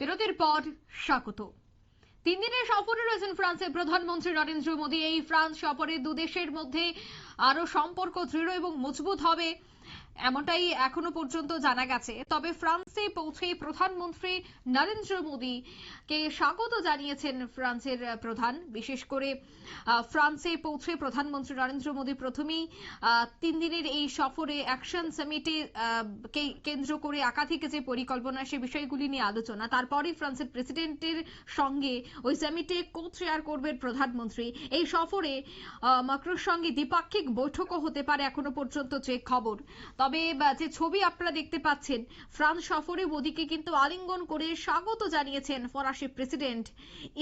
বিরতির পর স্বাগত। তিন দিনের সফরে রয়েছেন ফ্রান্সের প্রধানমন্ত্রী নরেন্দ্র মোদী। এই ফ্রান্স সফরে দুদেশের মধ্যে আরও সম্পর্ক দৃঢ় এবং মজবুত হবে এমনটাই এখনও পর্যন্ত জানা গেছে। তবে ফ্রান্সে পৌঁছে প্রধানমন্ত্রী নরেন্দ্র মোদী কে স্বাগত জানিয়েছেন ফ্রান্সের প্রধান। বিশেষ করে ফ্রান্সে পৌঁছে প্রধানমন্ত্রী নরেন্দ্র মোদী প্রথমেই তিন দিনের এই সফরে অ্যাকশন সামিটে কেন্দ্র করে একাধিক যে পরিকল্পনা, সে বিষয়গুলি নিয়ে আলোচনা। তারপরে ফ্রান্সের প্রেসিডেন্টের সঙ্গে ওই সামিটে কো চেয়ার করবেন প্রধানমন্ত্রী। এই সফরে মাক্রোর সঙ্গে দ্বিপাক্ষিক বৈঠকও হতে পারে এখনও পর্যন্ত যে খবর। তবে যে ছবি আপনারা দেখতে পাচ্ছেন, ফ্রান্স সফরে মোদীকে কিন্তু আলিঙ্গন করে স্বাগত জানিয়েছেন ফরাসি প্রেসিডেন্ট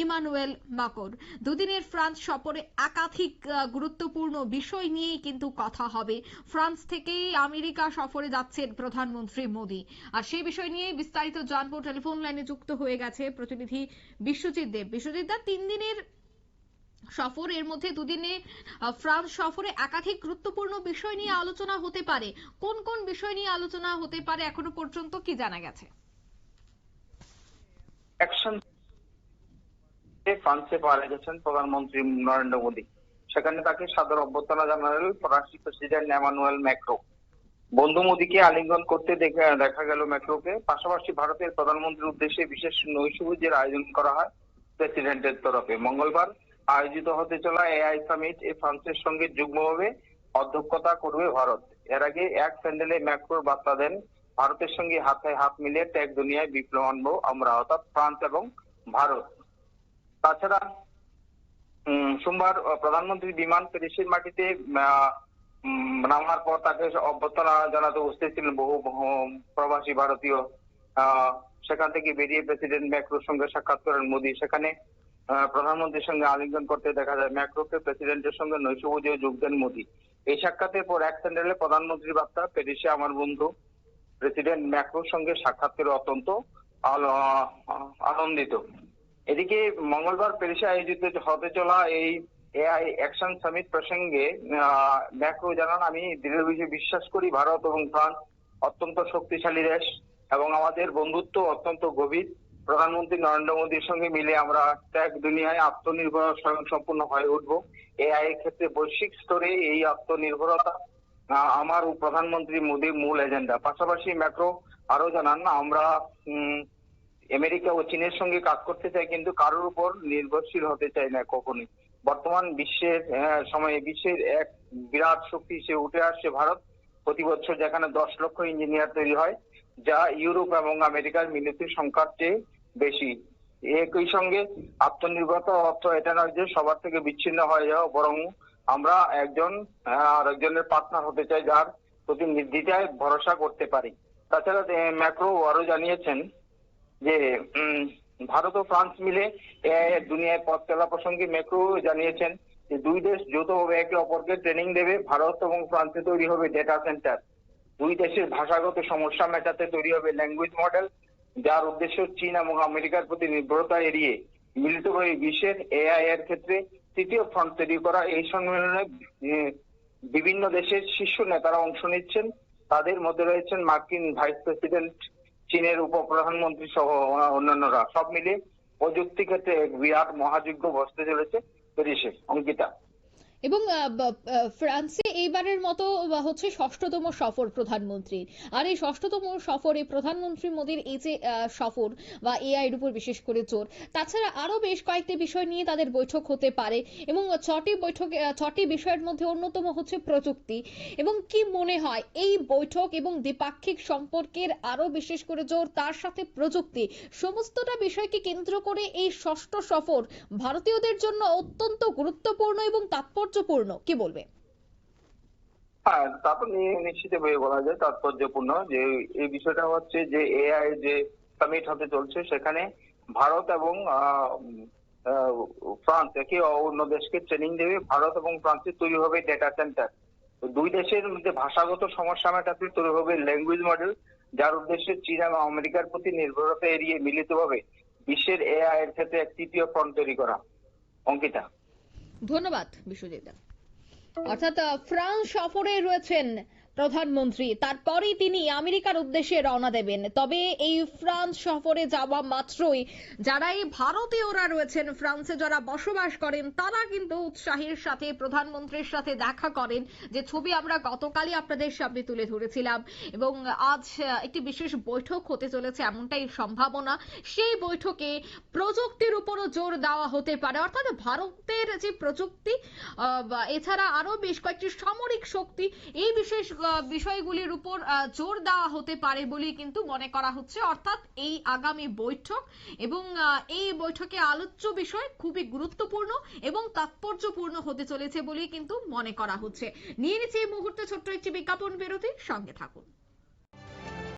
ইমানুয়েল মাকর। দুদিনের ফ্রান্স সফরে একাধিক গুরুত্বপূর্ণ বিষয় নিয়েই কিন্তু কথা হবে। ফ্রান্স থেকেই আমেরিকা সফরে যাচ্ছেন প্রধানমন্ত্রী মোদী। আর সেই বিষয় নিয়ে বিস্তারিত জানব। টেলিফোন লাইনে যুক্ত হয়ে গেছে প্রতিনিধি বিশ্বজিৎ দেব। বিশ্বজিৎ দা, তিন দিনের সফর, এর মধ্যে দুদিনে ফ্রান্স সফরে একাধিক গুরুত্বপূর্ণ বিষয় নিয়ে আলোচনা হতে পারে। কোন কোন বিষয় নিয়ে আলোচনা হতে পারে এখনও পর্যন্ত কি জানা গেছে? ফ্রান্সে পাওয়া গেছেন প্রধানমন্ত্রী নরেন্দ্র মোদী। সেখানে তাকে সাদর অভ্যর্থনা জানালেন ফরাসি প্রেসিডেন্ট এমানুয়েল ম্যাক্রো। বন্ধু মোদীকে আলিঙ্গন করতে দেখা গেল ম্যাক্রোকে। পাশাপাশি ভারতের প্রধানমন্ত্রীর উদ্দেশ্যে বিশেষ নৈশভোজের আয়োজন করা হয় প্রেসিডেন্টের তরফে। মঙ্গলবার আয়োজিত হতে চলা এআই সামিট এ ফ্রান্সের সঙ্গে যুগ্মভাবে অধ্যক্ষতা করবে ভারত। এর আগে এক প্যান্ডেলে ম্যাক্রোর বার্তা দেন, ভারতের সঙ্গে হাতে হাত মিলিয়ে ত্যাগ দুনিয়ায় বিপ্লব আনব আমরা অর্থাৎ ফ্রান্স এবং ভারত। তাছাড়া সোমবার প্রধানমন্ত্রী বিমান প্যারিসের মাটিতে নামার পর তাকে অভ্যর্থনা জানাতে উপস্থিত ছিলেন বহু প্রবাসী ভারতীয়। সেখান থেকে বেরিয়ে প্রেসিডেন্ট ম্যাক্রোর সঙ্গে সাক্ষাৎ করেন মোদী। সেখানে প্রধানমন্ত্রীর সঙ্গে আলিঙ্গন করতে দেখা যায়। ম্যাক্রোকে প্রেসিডেন্টের সঙ্গে নৈশভোজে যোগ দেন মোদী। এই সাক্ষাতের পর এক স্যান্ডেলে প্রধানমন্ত্রীর বার্তা প্যারিসে আমার বন্ধু প্রেসিডেন্ট ম্যাক্রোর সঙ্গে সাক্ষাৎ করে অত্যন্ত আনন্দিত। এদিকে মঙ্গলবার প্যারিসে আয়োজিত হতে চলা এই এআই অ্যাকশন সামিট প্রসঙ্গে ম্যাক্রো জানান, আমি দৃঢ়ভাবে বিশ্বাস করি ভারত এবং ফ্রান্স অত্যন্ত শক্তিশালী দেশ এবং আমাদের বন্ধুত্ব অত্যন্ত গভীর। প্রধানমন্ত্রী নরেন্দ্র মোদীর সঙ্গে মিলে আমরা ত্যাগ দুনিয়ায় আত্মনির্ভর স্বয়ং সম্পূর্ণ হয়ে উঠব। এআই এর ক্ষেত্রে বৈশ্বিক স্তরে এই আত্মনির্ভরতা আমার প্রধানমন্ত্রী মোদীর মূল এজেন্ডা। পাশাপাশি ম্যাক্রো আরও জানান, আমরা আমেরিকা ও চীনের সঙ্গে কাজ করতে চাই, কিন্তু কারোর উপর নির্ভরশীল হতে চাই না কখনোই। বর্তমান বিশ্বের সময়ে বিশ্বের এক বিরাট শক্তি হিসেবে উঠে আসছে ভারত। প্রতি বছর যেখানে দশ লক্ষ ইঞ্জিনিয়ার তৈরি হয়, যা ইউরোপ এবং আমেরিকার মিলিত সংখ্যার চেয়ে বেশি। একই সঙ্গে আত্মনির্ভরতা অর্থ এটা নয় যে সবার থেকে বিচ্ছিন্ন হয়ে যাওয়া বরং আমরা একজন আহ, আর একজনের পার্টনার হতে চাই যার প্রতি নির্দ্বিধায় ভরসা করতে পারি। তাছাড়া ম্যাক্রো আরও জানিয়েছেন যে ভারত ও ফ্রান্স মিলে দুনিয়ায় পথ চলা প্রসঙ্গে ম্যাক্রো জানিয়েছেন যে দুই দেশ যৌথভাবে একে অপরকে ট্রেনিং দেবে ভারত এবং ফ্রান্সে তৈরি হবে ডেটা সেন্টার দুই দেশের ভাষাগত সমস্যা মেটাতে তৈরি হবে ল্যাঙ্গুয়েজ মডেল যার উদ্দেশ্য চীন এবং আমেরিকার প্রতি নির্ভরতা এড়িয়ে মিলিতভাবে বিশ্বের এআই এর ক্ষেত্রে তৃতীয় ফ্রন্ট তৈরি করা এই সম্মেলনে বিভিন্ন দেশের শীর্ষ নেতারা অংশ নিচ্ছেন। তাদের মধ্যে রয়েছেন মার্কিন ভাইস প্রেসিডেন্ট, চীনের উপপ্রধানমন্ত্রী সহ অন্যান্যরা। সব মিলে প্রযুক্তি ক্ষেত্রে এক বিরাট মহাযজ্ঞ বসতে চলেছে। প্যারিসে অঙ্কিতা। এবং ফ্রান্সে এইবারের মতো হচ্ছে ষষ্ঠতম সফর প্রধানমন্ত্রীর। আর এই ষষ্ঠতম সফরে প্রধানমন্ত্রী মোদীর এই যে সফর বা এআই এর উপর বিশেষ করে জোর, তাছাড়া আরও বেশ কয়েকটি বিষয় নিয়ে তাদের বৈঠক হতে পারে এবং ছটি বৈঠক ছটি বিষয়ের মধ্যে অন্যতম হচ্ছে প্রযুক্তি। এবং কি মনে হয়, এই বৈঠক এবং দ্বিপাক্ষিক সম্পর্কের আরও বিশেষ করে জোর, তার সাথে প্রযুক্তি, সমস্তটা বিষয়কে কেন্দ্র করে এই ষষ্ঠ সফর ভারতীয়দের জন্য অত্যন্ত গুরুত্বপূর্ণ এবং তাৎপর্যপূর্ণ, কি বলবে? হ্যাঁ তা তো নি- নিশ্চিতভাবে বলা যায় তাৎপর্যপূর্ণ যে এই বিষয়টা হচ্ছে যে এআই যে সামিট হতে চলছে সেখানে ভারত এবং ফ্রান্স একে অন্য দেশকে ট্রেনিং দেবে। ভারত এবং ফ্রান্সে তৈরি হবে ডেটা সেন্টার দুই দেশের মধ্যে ভাষাগত সমস্যা মেটাতে তৈরি হবে ল্যাঙ্গুয়েজ মডেল যার উদ্দেশ্যে চীন এবং আমেরিকার প্রতি নির্ভরতা এড়িয়ে মিলিত মিলিতভাবে বিশ্বের এআই এর ক্ষেত্রে এক তৃতীয় ফ্রন্ট তৈরি করা। অঙ্কিতা। ধন্যবাদ বিশ্বজিৎ। অর্থাৎ ফ্রান্স সফরে রয়েছেন প্রধানমন্ত্রী, তারপরেই তিনি আমেরিকার উদ্দেশ্যে রওনা দেবেন। তবে এই ফ্রান্স সফরে যাওয়া মাত্রই যারা এই ভারতীয়রা রয়েছেন, ফ্রান্সে যারা বসবাস করেন, তারা কিন্তু উৎসাহের সাথে, প্রধানমন্ত্রীর সাথে দেখা করেন। যে ছবি আমরা গতকালই আপনাদের সামনে তুলে ধরেছিলাম এবং আজ একটি বিশেষ বৈঠক হতে চলেছে এমনটাই সম্ভাবনা। সেই বৈঠকে প্রযুক্তির উপরও জোর দেওয়া হতে পারে। অর্থাৎ ভারতের যে প্রযুক্তি এছাড়া আরও বেশ কয়েকটি সামরিক শক্তি, এই বিশেষ বিষয়গুলির উপর জোর দেওয়া হতে পারে বলেই কিন্তু মনে করা হচ্ছে। অর্থাৎ এই আগামী বৈঠক এবং এই বৈঠকে আলোচ্য বিষয় খুবই গুরুত্বপূর্ণ এবং তাৎপর্যপূর্ণ হতে চলেছে বলেই কিন্তু মনে করা হচ্ছে। নিয়ে নিচ্ছে এই মুহূর্তে ছোট্ট একটি বিজ্ঞাপন বিরতি। সঙ্গে থাকুন।